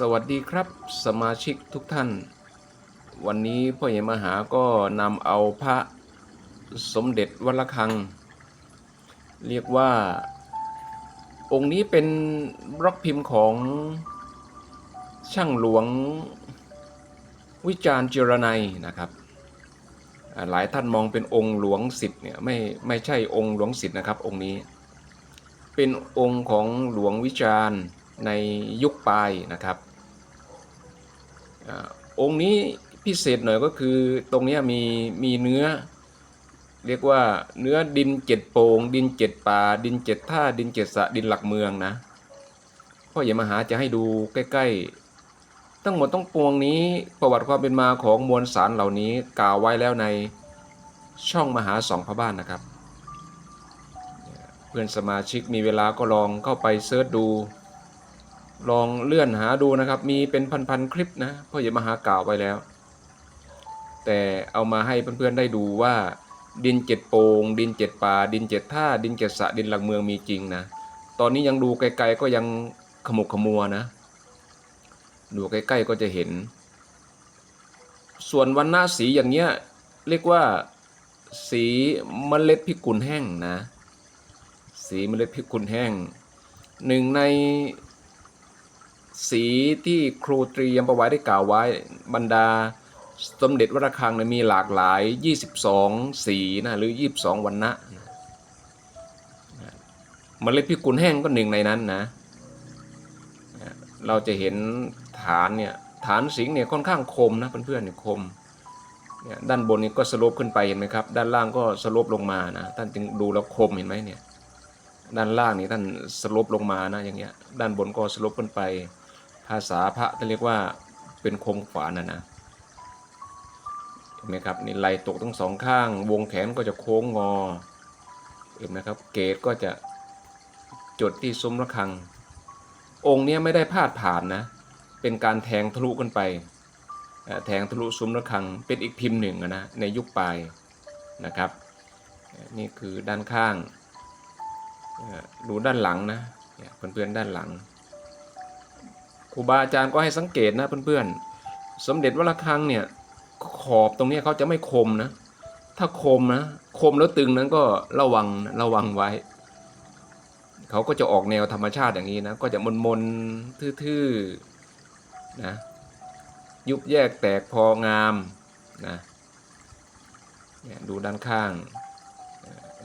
สวัสดีครับสมาชิกทุกท่าน วันนี้พ่อใหญ่มหาก็นำเอาพระสมเด็จวัดระฆัง เรียกว่า องค์นี้เป็นบล็อกพิมพ์ของช่างหลวงวิจารณ์เจรนัยนะครับ หลายท่านมองเป็นองค์หลวงสิทธิ์เนี่ยไม่ไม่ใช่องค์หลวงสิทธิ์นะครับองค์นี้ เป็นองค์ของหลวงวิจารณ์ในยุคปลายนะครับ องค์นี้พิเศษหน่อยก็คือตรงนี้มีมีเนื้อ เรียกว่าเนื้อดินเจ็ดโปงดินเจ็ดป่า ดินเจ็ดท่าดินเจ็ดสะดินหลักเมืองนะพ่อใหญ่มหาจะให้ดูใกล้ๆ ทั้งหมดต้องปวงนี้ประวัติความเป็นมาของมวลสารเหล่านี้กล่าวไว้แล้วในช่องมหาสองพระบ้านนะครับ เพื่อนสมาชิกมีเวลาก็ลองเข้าไปเซิร์ชดู ลองเลื่อนหาดูนะครับ มีเป็นพันๆคลิปนะพ่อใหญ่มหากล่าวไว้แล้ว แต่เอามาให้เพื่อนๆได้ดูว่า ดินเจ็ดโปงดินเจ็ดป่า ดินเจ็ดท่า ดินเจ็ดสะดินหลักเมืองมีจริงนะ ตอนนี้ยังดูไกลๆก็ยังขมุกขมัวนะ ดูใกล้ๆก็จะเห็น ส่วนวันหน้าสีอย่างเงี้ยเรียกว่าสีเมล็ดพิกุลแห้งนะ สีเมล็ดพริกคุณแห้งหนึ่งใน สีที่ครูตรียมประไว้ได้กล่าวไว้บรรดาสมเด็จวัดระฆังเนี่ยมีหลากหลาย 22 สีนะหรือ 22 วันนะเมล็ดพริกคุณแห้งก็หนึ่งในนั้นนะ เราจะเห็นฐานเนี่ยฐานสิงเนี่ยค่อนข้างคมนะเพื่อนๆเนี่ยคมเนี่ยด้านบนนี่ก็สโลปขึ้นไปเห็นไหมครับ ด้านล่างก็สโลปลงมานะท่านจึงดูแล้วคมเห็นไหมเนี่ยด้านล่างนี่ท่านสลบลงมานะอย่างเงี้ยด้านบนก็สลบขึ้นไป ภาษาพระท่านเรียกว่าเป็นคมขวานนะนะเห็นไหมครับนี่ไหลตกทั้งสองข้าง วงแขนก็จะโค้งงอเห็นไหมครับ เกตก็จะจดที่ซุ้มระฆัง องค์นี้ไม่ได้พาดผ่านนะ เป็นการแทงทะลุขึ้นไป แทงทะลุซุ้มระฆัง เป็นอีกพิมพ์หนึ่งนะในยุคปลายนะครับ นี่คือด้านข้างดูด้านหลังนะเพื่อนๆด้านหลัง รูบาอาจารย์ก็ให้สังเกตนะเพื่อนๆ สมเด็จวัดระฆังเนี่ยขอบตรงนี้เขาจะไม่คมนะ ถ้าคมนะคมแล้วตึงนั้นก็ระวังระวังไว้ เขาก็จะออกแนวธรรมชาติอย่างนี้นะ ก็จะมนๆทื่อๆนะยุบแยกแตกพองามนะเนี่ยดูด้านข้าง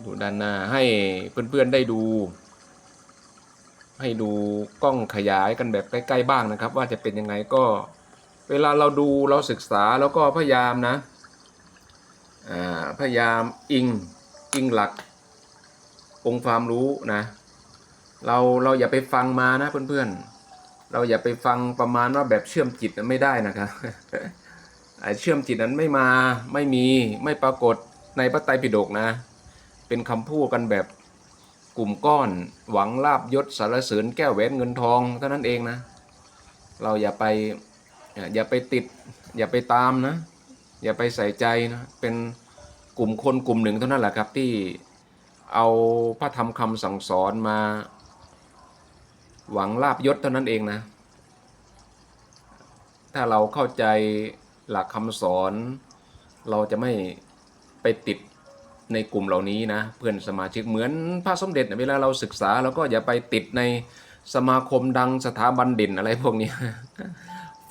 ดูด้านหน้าให้เพื่อนๆได้ดู ให้ดูกล้องขยายกันแบบใกล้ ๆ บ้างนะครับ ว่าจะเป็นยังไงก็ เวลาเราดูเราศึกษาแล้วก็พยายามนะพยายามอิงอิงหลัก องค์ความรู้นะ เราเราอย่าไปฟังมานะเพื่อนๆ เราอย่าไปฟังประมาณว่าแบบเชื่อมจิตไม่ได้นะครับไอเชื่อมจิตนั้นไม่มาไม่มีไม่ปรากฏในพระไตรปิฎกนะ เป็นคำพูดกันแบบ กลุ่มก้อนหวังลาบยศสารเสริญแก้วแหวนเงินทองเท่านั้นเองนะ เราอย่าไปอย่าไปติด อย่าไปตามนะ อย่าไปใส่ใจนะเป็นกลุ่มคนกลุ่มหนึ่งเท่านั้นแหละครับที่เอาพระธรรมคำสั่งสอนมา หวังลาบยศเท่านั้นเองนะ ถ้าเราเข้าใจหลักคำสอน เราจะไม่ไปติด ในกลุ่มเหล่านี้นะเพื่อนสมาชิกเหมือนพระสมเด็จน่ะเวลาเราศึกษาเราก็อย่าไปติดในสมาคมดังสถาบันเด่นอะไรพวกนี้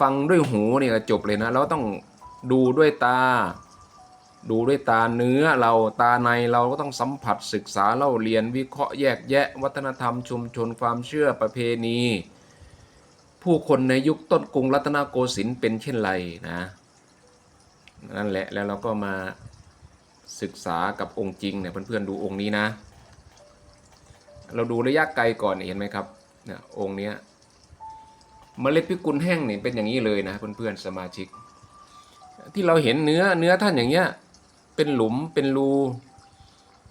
ฟังด้วยหูเนี่ยจบเลยนะ เราต้องดูด้วยตา ดูด้วยตาเนื้อเราตาในเราก็ต้องสัมผัสศึกษาเล่าเรียนวิเคราะห์แยกแยะ วัฒนธรรมชุมชนความเชื่อประเพณี ผู้คนในยุคต้นกรุงรัตนโกสินทร์เป็นเช่นไรนะนั่นแหละแล้วเราก็มา ศึกษากับองค์จริงเนี่ยเพื่อนๆดูองค์นี้นะ เราดูระยะไกลก่อนเห็นไหมครับเนี่ยองค์เนี้ยเมล็ดพิกุลแห้งเนี่ยเป็นอย่างนี้เลยนะเพื่อนๆสมาชิก ที่เราเห็นเนื้อเนื้อท่านอย่างเงี้ยเป็นหลุมเป็นรู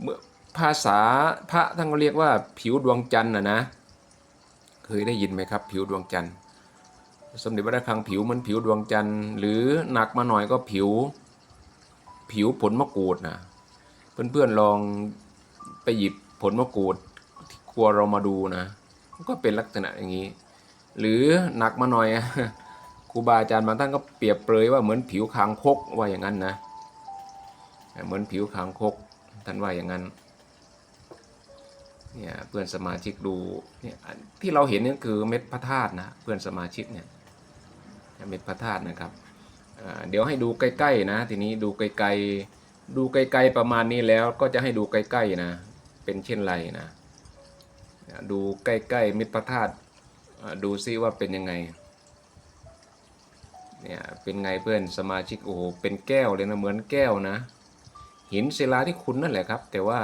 เมื่อภาษาพระท่านก็เรียกว่าผิวดวงจันทร์นะนะเคยได้ยินไหมครับ ผิวดวงจันทร์สมเด็จพระระฆังผิวเหมันผิวดวงจันทร์หรือหนักมาหน่อยก็ผิว ผิวผลมะกรูดนะเพื่อนๆลองไปหยิบผลมะกรูดที่ครัวเรามาดูนะก็เป็นลักษณะอย่างนี้ หรือหนักมาหน่อยครูบาอาจารย์บางท่านก็เปรียบเปรยว่าเหมือนผิวคางคกว่าอย่างนั้นนะเหมือนผิวคางคกท่านว่าอย่างนั้นเนี่ยเพื่อนสมาชิกดูเนี่ยที่เราเห็นนี่คือเม็ดพระธาตุนะเพื่อนสมาชิกเนี่ยเม็ดพระธาตุนะครับ เดี๋ยวให้ดูใกล้ๆนะ ทีนี้ดูไกลๆดูไกลๆประมาณนี้แล้วก็จะให้ดูใกล้ๆนะ เป็นเช่นไรนะ ดูใกล้ๆเม็ดพระธาตุดูซิว่าเป็นยังไงเนี่ยเป็นไงเพื่อนสมาชิกโอ้โหเป็นแก้วเลยนะเหมือนแก้วนะ หินศิลาที่คุณนั่นแหละครับ แต่ว่า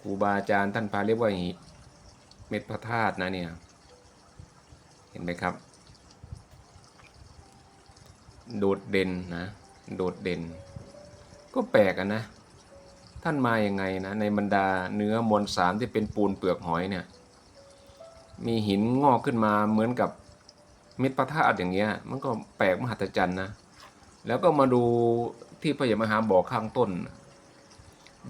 ครูบาอาจารย์ท่านพาเรียกว่าเม็ดพระธาตุนะเนี่ยเห็นไหมครับ โดดเด่นนะ โดดเด่น ก็แปลกนะ ท่านมาอย่างไงนะ ในบรรดาเนื้อมวลสารที่เป็นปูนเปลือกหอยเนี่ย มีหินงอกขึ้นมาเหมือนกับเม็ดพระธาตุอย่างเงี้ย มันก็แปลกมหัศจรรย์นะ แล้วก็มาดูที่พระยามหาบอกข้างต้น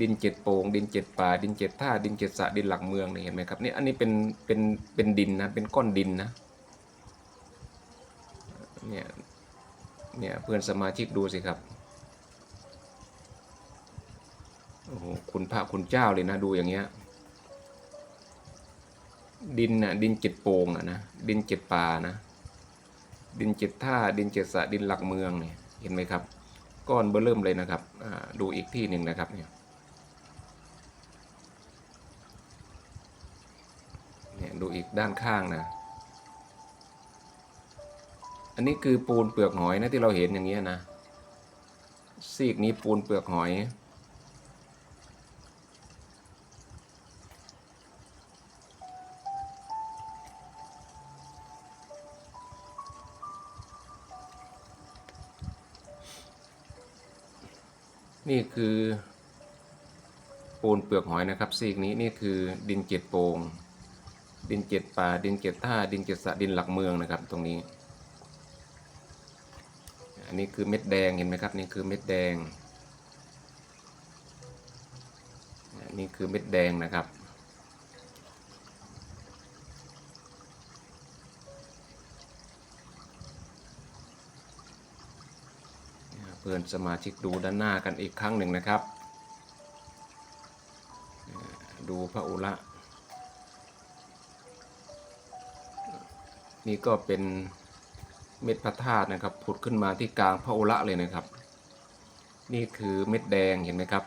ดินเจ็ดโปง่งดินเจ็ดป่า ดินเจ็ดท่า ดินเจ็ดสะดินหลักเมืองเนี่ยเห็นไหมครับนี่อันนี้เป็นเป็นเป็นดินนะ เป็นก้อนดินนะ เนี่ย เนี่ยเพื่อนสมาชิกดูสิครับโอ้โหคุณพระคุณเจ้าเลยนะดูอย่างเงี้ย ดินน่ะดินเจ็ดโป่งอะนะดินเจ็ดป่านะ ดินเจ็ดท่าดินเจ็ดสะดินหลักเมืองเนี่ยเห็นไหมครับ ก้อนเบอร์เริ่มเลยนะครับดูอีกที่หนึ่งนะครับเนี่ยเนี่ยดูอีกด้านข้างนะ อันนี้คือปูนเปลือกหอยนะที่เราเห็นอย่างเงี้ยนะซีกนี้ปูนเปลือกหอย นี่คือปูนเปลือกหอยนะครับซีกนี้นี่คือดินเจ็ดโปงดินเจ็ดป่าดินเจ็ดท่าดินเจ็ดสะดินหลักเมืองนะครับตรงนี้ อันนี้คือเม็ดแดงเห็นไหมครับนี่คือเม็ดแดงนนี่คือเม็ดแดงนะครับ เพื่อนสมาชิกดูด้านหน้ากันอีกครั้งหนึ่งนะครับ ดูพระอุระนี่ก็เป็น เม็ดพระธาตุนะครับ ผุดขึ้นมาที่กลางพระอุระเลยนะครับ นี่คือเม็ดแดงเห็นไหมครับ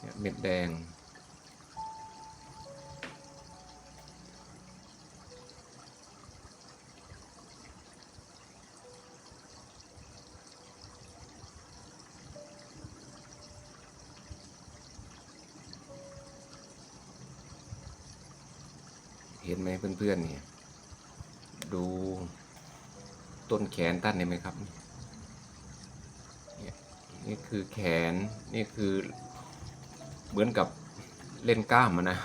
เนี่ยเม็ดแดง ห็นไหมเพื่อนๆเนี่ย ดูต้นแขนท่านเห็นไหมครับเนี่ยนี่คือแขนนี่คือเหมือนกับเล่นกล้ามนะ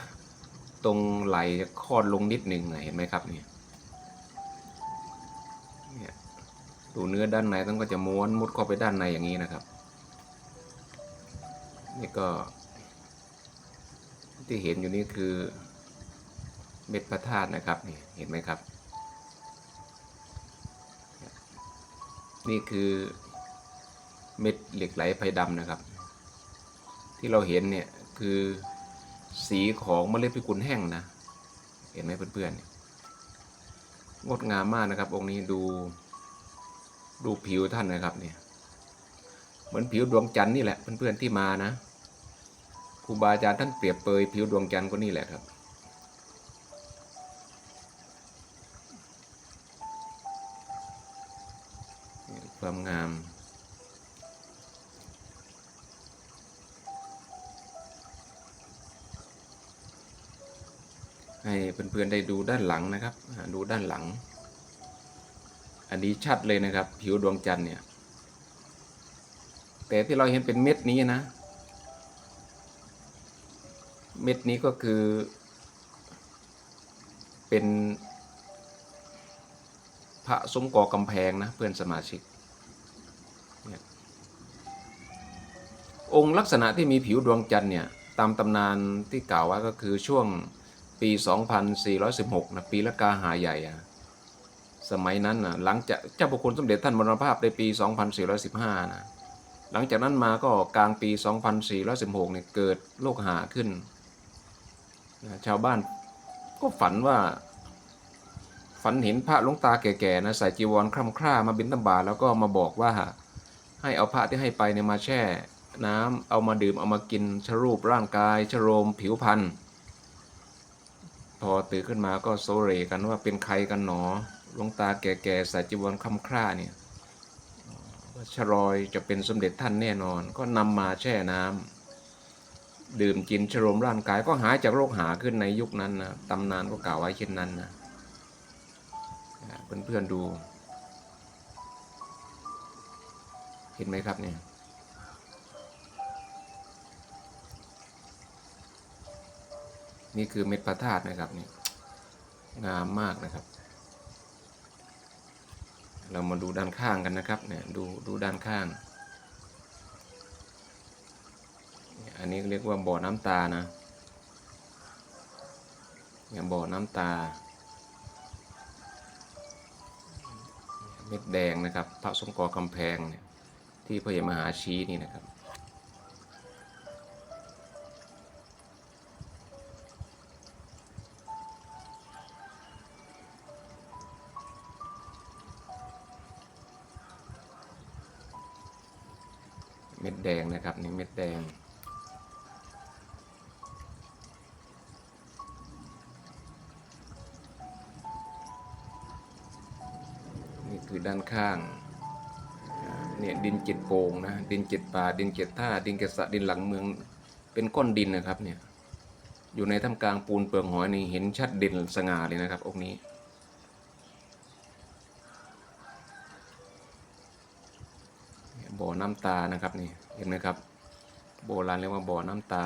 ตรงไหล่จะคลอดลงนิดหนึ่งเห็นไหมครับเนี่ยเนี่ยดูเนื้อด้านในต้องก็จะม้วนมุดเข้าไปด้านในอย่างนี้นะครับ นี่ก็ที่เห็นอยู่นี่คือ เม็ดพระธาตุนะครับนี่เห็นไหมครับ นี่คือเม็ดเหล็กไหลไฟดำนะครับ ที่เราเห็นเนี่ยคือสีของเมล็ดพิกุลแห้งนะ เห็นไหมเพื่อนๆงดงามมากนะครับ องค์นี้ดูดูผิวท่านนะครับเนี่ยเหมือนผิวดวงจันทร์นี่แหละเพื่อนๆที่มานะครูบาอาจารย์ท่านเปรียบเปรยผิวดวงจันทร์ก็นี่แหละครับ ความงาม ให้เพื่อนๆได้ดูด้านหลังนะครับ ดูด้านหลัง อันนี้ชัดเลยนะครับ ผิวดวงจันทร์เนี่ย แต่ที่เราเห็นเป็นเม็ดนี้นะ เม็ดนี้ก็คือ เป็นพระสมกอกำแพงนะเพื่อนสมาชิกเนี่ย องค์ลักษณะที่มีผิวดวงจันทร์เนี่ยตามตำนานที่กล่าวไว่าก็คือช่วงปี 2416นะปีละกาหาใหญ่อะสมัยนั้นนะหลังจากเจ้าพระคุณสมเด็จท่านมรณภาพในปี 2415นะหลังจากนั้นมาก็กลางปี 2416เนี่ยเกิดโรคหาขึ้นนะชาวบ้านก็ฝันว่า ฝันเห็นพระหลวงตาแก่ๆนะใส่จีวรคร่ำคร่ามาบิณฑบาตแล้วก็มาบอกว่า ให้เอาพระที่ให้ไปเนี่ยมาแช่ น้ำเอามาดื่มเอามากินชรูปร่างกายชโรมผิวพรรณพอตื่นขึ้นมาก็โซเรกันว่าเป็นใครกันหนอหลวงตาแก่ๆใส่จีวรคร่ำคร่าเนี่ยว่าชรอยจะเป็นสมเด็จท่านแน่นอน ก็นำมาแช่น้ำดื่มกินชโรมร่างกายก็หายจากโรคหาขึ้นในยุคนั้นนะตำนานก็กล่าวไว้เช่นนั้นนะเพื่อนๆดู เห็นไหมครับเนี่ย นี่คือเม็ดพระธาตุนะครับนี่งามมากนะครับ เรามาดูด้านข้างกันนะครับเนี่ยดูดูด้านข้าง อันนี้เรียกว่าบ่อน้ำตานะเนี่ยบ่อน้ำตา เม็ดแดงนะครับ พระสมกอคำแพงเนี่ยที่พระยมหาชี้นี่นะครับ เม็ดแดงนะครับนี่เม็ดแดง นี่คือด้านข้างเนี่ยดินเจ็ดโป่งนะดินเจ็ดป่าดินเจ็ดท่าดินเจ็ดสระดินหลังเมือง เป็นก้อนดินนะครับเนี่ยอยู่ในท่ามกลางปูนเปลืองหอยนี่เห็นชัดเด่นสง่าเลยนะครับองค์นี้ บ่อ น้ำตานะครับนี่เห็นไหมครับ โบราณเรียกว่าบ่อน้ำตา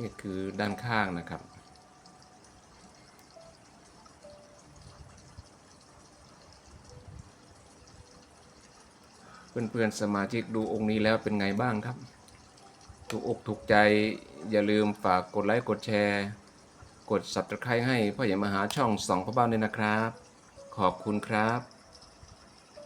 นี่คือด้านข้างนะครับเพื่อนๆสมาชิกดูองค์นี้แล้วเป็นไงบ้างครับ ถูกอกถูกใจ อย่าลืมฝากกดไลค์กดแชร์ กด subscribe ให้พ่อใหญ่มาหาช่องสองพ่อบ้านด้วยนะครับ ขอบคุณครับ